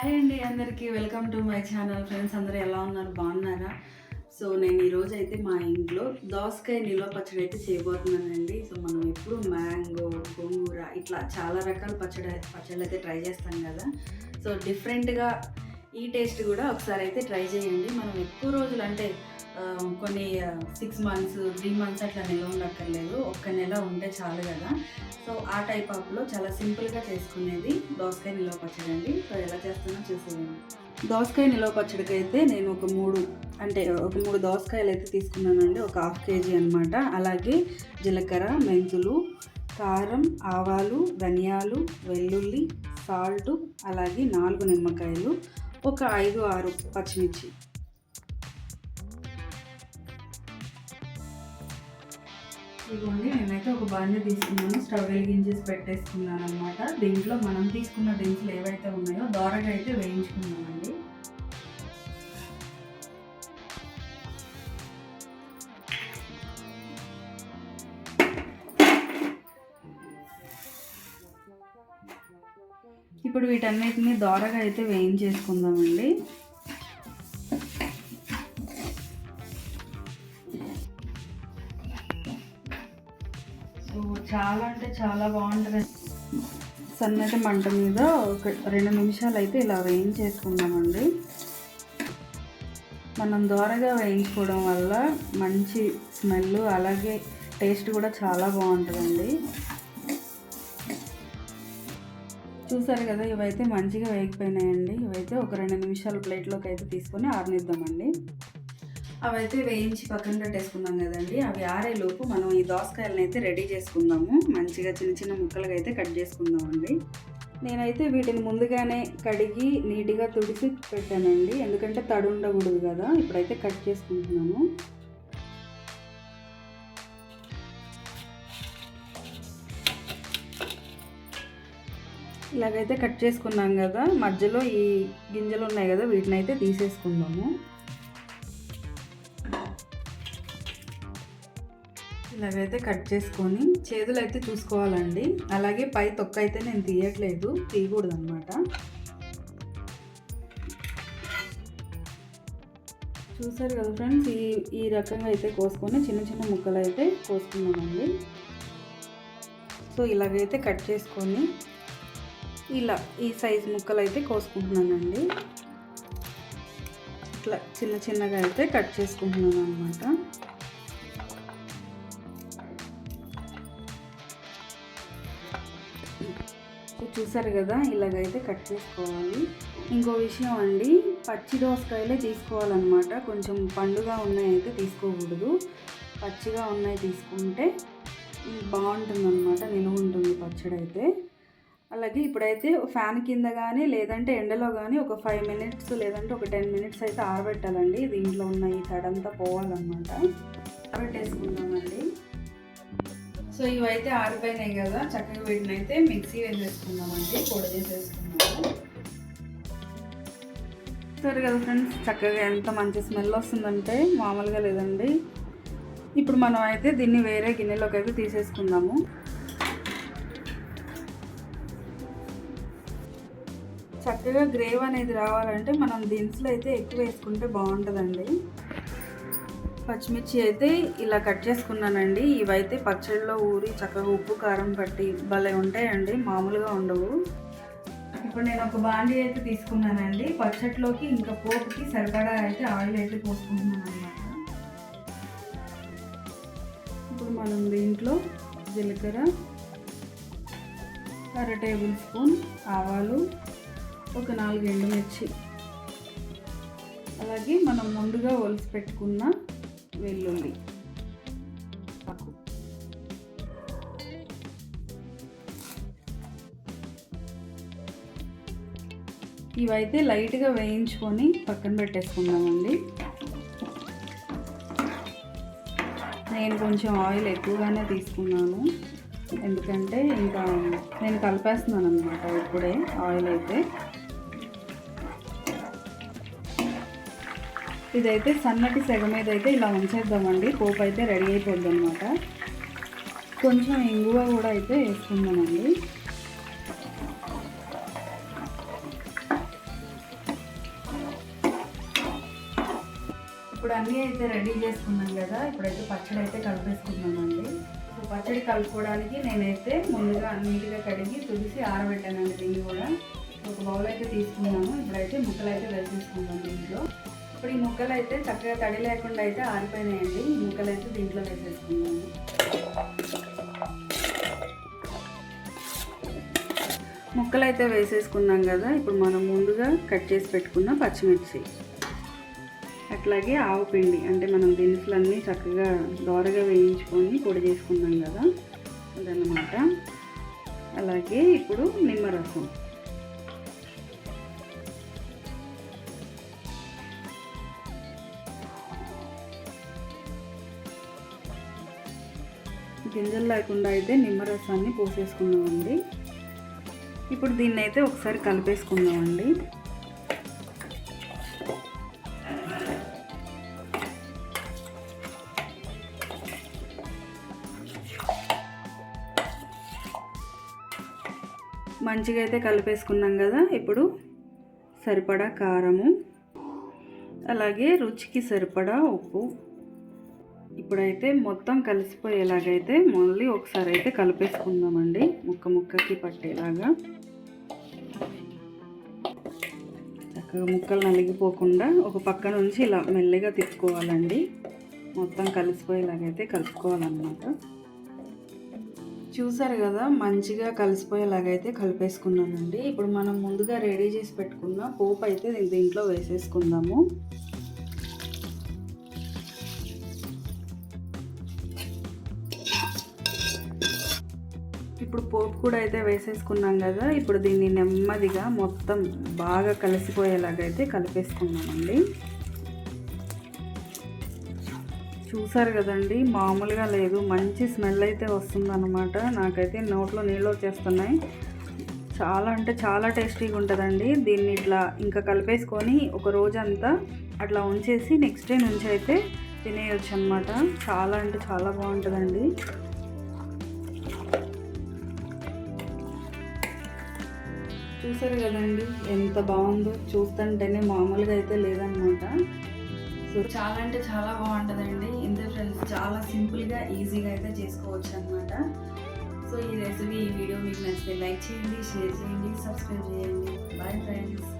Hi అండి అందరికీ. Welcome to my channel friends. అందరూ ఎలా ఉన్నారు? బాగున్నారా? సో నేను ఈరోజు అయితే మా ఇంట్లో దోసకాయ నిల్వ పచ్చడి అయితే చేయబోతున్నానండి. సో మనం ఎప్పుడు మ్యాంగో గోంగూర ఇట్లా చాలా రకాల పచ్చడి పచ్చళ్ళు అయితే ట్రై చేస్తాం కదా. సో డిఫరెంట్గా ఈ టేస్ట్ కూడా ఒకసారి అయితే ట్రై చేయండి. మనం ఎక్కువ రోజులు అంటే కొన్ని సిక్స్ మంత్స్ త్రీ మంత్స్ అట్లా నిల్వ ఉండక్కర్లేదు. ఒక్క నెల ఉంటే చాలు కదా. సో ఆ టైప్ ఆఫ్లో చాలా సింపుల్గా చేసుకునేది దోసకాయ నిల్వ పచ్చడి అండి. సో ఎలా చేస్తానో చూసేయండి. దోసకాయ నిల్వ పచ్చడికి అయితే నేను ఒక మూడు అంటే ఒక మూడు దోసకాయలు అయితే తీసుకున్నానండి. ఒక హాఫ్ కేజీ అనమాట అలాగే జీలకర్ర మెంతులు కారం ఆవాలు ధనియాలు వెల్లుల్లి సాల్ట్ అలాగే నాలుగు నిమ్మకాయలు ఒక ఐదు ఆరు పచ్చిమిర్చి. ఇదిగోండి నేనైతే ఒక బాండి తీసుకున్నాను. స్టవ్ వెలిగించేసి పెట్టేసుకున్నాను అనమాట దీంట్లో మనం తీసుకున్న దినుసులు ఏవైతే ఉన్నాయో దోరగా అయితే వేయించుకున్నామండి ఇప్పుడు వీటన్నిటిని దోరగా అయితే వేయించేసుకుందామండి. చాలా అంటే చాలా బాగుంటుంది. సన్నటి మంట మీద ఒక రెండు నిమిషాలు అయితే ఇలా వేయించేసుకుందామండి. మనం దోరగా వేయించుకోవడం వల్ల మంచి స్మెల్ అలాగే టేస్ట్ కూడా చాలా బాగుంటుందండి. చూసారు కదా ఇవైతే మంచిగా వేగిపోయినాయండి. ఇవైతే ఒక రెండు నిమిషాలు ప్లేట్లోకి అయితే తీసుకొని ఆరనిద్దామండి. అవైతే వేయించి పక్కన పెట్టేసుకున్నాం కదండి. అవి ఆరేలోపు మనం ఈ దోసకాయలను అయితే రెడీ చేసుకుందాము. మంచిగా చిన్న చిన్న ముక్కలుగా అయితే కట్ చేసుకుందామండి. నేనైతే వీటిని ముందుగానే కడిగి నీట్గా తుడిసి పెట్టానండి. ఎందుకంటే తడి ఉండకూడదు కదా. ఇప్పుడైతే కట్ చేసుకుంటున్నాము ఇలాగైతే కట్ చేసుకున్నాం కదా. మధ్యలో ఈ గింజలు ఉన్నాయి కదా వీటిని అయితే తీసేసుకుందాము. ఇలాగైతే కట్ చేసుకొని చేతులు అయితే చూసుకోవాలండి. అలాగే పై తొక్క అయితే నేను తీయట్లేదు తీయకూడదు అనమాట చూసారు కదా ఫ్రెండ్స్ ఈ ఈ రకంగా అయితే కోసుకొని చిన్న చిన్న ముక్కలు అయితే కోసుకున్నామండి సో ఇలాగైతే కట్ చేసుకొని ఇలా ఈ సైజ్ ముక్కలు అయితే కోసుకుంటున్నానండి. ఇట్లా చిన్న చిన్నగా అయితే కట్ చేసుకుంటున్నాను అనమాట సో చూసారు కదా ఇలాగైతే కట్ చేసుకోవాలి. ఇంకో విషయం అండి పచ్చి దోసకాయలే తీసుకోవాలన్నమాట. కొంచెం పండుగ ఉన్నాయి అయితే తీసుకోకూడదు. పచ్చిగా ఉన్నాయి తీసుకుంటే బాగుంటుందన్నమాట నిలువ ఉంటుంది పచ్చడి అయితే అలాగే ఇప్పుడైతే ఫ్యాన్ కింద కానీ లేదంటే ఎండలో కానీ ఒక ఫైవ్ మినిట్స్ లేదంటే ఒక టెన్ మినిట్స్ అయితే ఆరబెట్టాలండి. దీంట్లో ఉన్న ఈ తడంతా పోవాలన్నమాట. ఆరబెట్టేసుకుందామండి. సో ఇవైతే ఆరిపోయినాయి కదా చక్కగా వీటిని అయితే మిక్సీ వేసేసుకుందామండి పొడి చేసేసుకున్నాము సరే కదా ఫ్రెండ్స్ చక్కగా ఎంత మంచి స్మెల్ వస్తుందంటే మామూలుగా లేదండి. ఇప్పుడు మనం అయితే దీన్ని వేరే గిన్నెలోకి అయితే తీసేసుకుందాము. చక్కగా గ్రేవ్ అనేది రావాలంటే మనం దినుసులు అయితే ఎక్కువ వేసుకుంటే బాగుంటుందండి. పచ్చిమిర్చి అయితే ఇలా కట్ చేసుకున్నానండి. ఇవైతే పచ్చడిలో ఊరి చక్కగా ఉప్పు కారం పట్టి భలే ఉంటాయండి. మామూలుగా ఉండవు. ఇప్పుడు నేను ఒక బాండీ అయితే తీసుకున్నానండి. పచ్చట్లోకి ఇంకా పోపుకి సరిపడా అయితే ఆయిల్ అయితే పోసుకుంటున్నాను అనమాట ఇప్పుడు మనం దీంట్లో జీలకర్ర అర టేబుల్ స్పూన్ ఆవాలు ఒక నాలుగు ఎండుమిర్చి. అలాగే మనం ముందుగా ఒలిసి పెట్టుకున్న వెల్లుల్లి. ఇవైతే లైట్గా వేయించుకొని పక్కన పెట్టేసుకుందామండి. నేను కొంచెం ఆయిల్ ఎక్కువగానే తీసుకున్నాను. ఎందుకంటే ఇంకా నేను కలిపేస్తున్నాను అనమాట ఇప్పుడే ఆయిల్ అయితే. ఇదైతే సన్నటి సెగ మీద అయితే ఇలా ఉంచేద్దామండి. పోపు అయితే రెడీ అయిపోద్ది అనమాట కొంచెం ఇంగువ కూడా అయితే వేసుకుందామండి. ఇప్పుడు అన్నీ అయితే రెడీ చేసుకున్నాం కదా. ఇప్పుడైతే పచ్చడి అయితే కలిపేసుకున్నామండి పచ్చడి కలుపుకోవడానికి నేనైతే ముందుగా నీట్గా కడిగి తుడిసి ఆరబెట్టానండి దీన్ని కూడా. ఒక బౌల్ అయితే తీసుకున్నాను. ఇప్పుడైతే ముక్కలు అయితే వేసేసుకుంటాం దీంట్లో. ఇప్పుడు ఈ ముక్కలు అయితే చక్కగా తడి లేకుండా అయితే ఆరిపోయినాయండి. ఈ ముక్కలు అయితే దీంట్లో వేసేసుకున్నాను ముక్కలు అయితే వేసేసుకున్నాం కదా ఇప్పుడు మనం ముందుగా కట్ చేసి పెట్టుకున్న పచ్చిమిర్చి. అట్లాగే ఆవు పిండి అంటే మనం దినుసులన్నీ చక్కగా దోరగా వేయించుకొని పొడి చేసుకున్నాం కదా అదనమాట అలాగే ఇప్పుడు నిమ్మరసం గింజలు లేకుండా అయితే నిమ్మరసాన్ని పోసేసుకున్నామండి ఇప్పుడు దీన్ని అయితే ఒకసారి కలిపేసుకుందామండి. మంచిగా అయితే కలిపేసుకున్నాం కదా ఇప్పుడు సరిపడా కారము అలాగే రుచికి సరిపడా ఉప్పు. ఇప్పుడైతే మొత్తం కలిసిపోయేలాగైతే మళ్ళీ ఒకసారి అయితే కలిపేసుకుందామండి. ముక్క ముక్కకి పట్టేలాగా. చక్కగా ముక్కలు నలిగిపోకుండా ఒక పక్క నుంచి ఇలా మెల్లిగా తిప్పుకోవాలండి. మొత్తం కలిసిపోయేలాగైతే కలుపుకోవాలన్నమాట. చూసారు కదా మంచిగా కలిసిపోయేలాగైతే కలిపేసుకున్నానండి. ఇప్పుడు మనం ముందుగా రెడీ చేసి పెట్టుకున్న పోపు అయితే దీంట్లో వేసేసుకుందాము. ఇప్పుడు పోపు కూడా అయితే వేసేసుకున్నాం కదా ఇప్పుడు దీన్ని నెమ్మదిగా మొత్తం బాగా కలిసిపోయేలాగైతే కలిపేసుకున్నామండి. చూసారు కదండి మామూలుగా లేదు మంచి స్మెల్ అయితే వస్తుందన్నమాట. నాకైతే నోట్లో నీళ్ళు వచ్చేస్తున్నాయి. చాలా అంటే చాలా టేస్టీగా ఉంటుందండి. దీన్ని ఇట్లా ఇంకా కలిపేసుకొని ఒక రోజంతా అట్లా ఉంచేసి నెక్స్ట్ డే నుంచి అయితే తినేయచ్చు అనమాట చాలా అంటే చాలా బాగుంటుందండి. చూసారు కదండి ఎంత బాగుందో చూస్తుంటేనే మామూలుగా అయితే లేదనమాట. సో చాలా అంటే చాలా బాగుంటుందండి. ఇంతే ఫ్రెండ్స్ చాలా సింపుల్గా ఈజీగా అయితే చేసుకోవచ్చు అనమాట సో ఈ రెసిపీ ఈ వీడియో మీకు నచ్చితే లైక్ చేయండి షేర్ చేయండి సబ్స్క్రైబ్ చేయండి. Bye friends.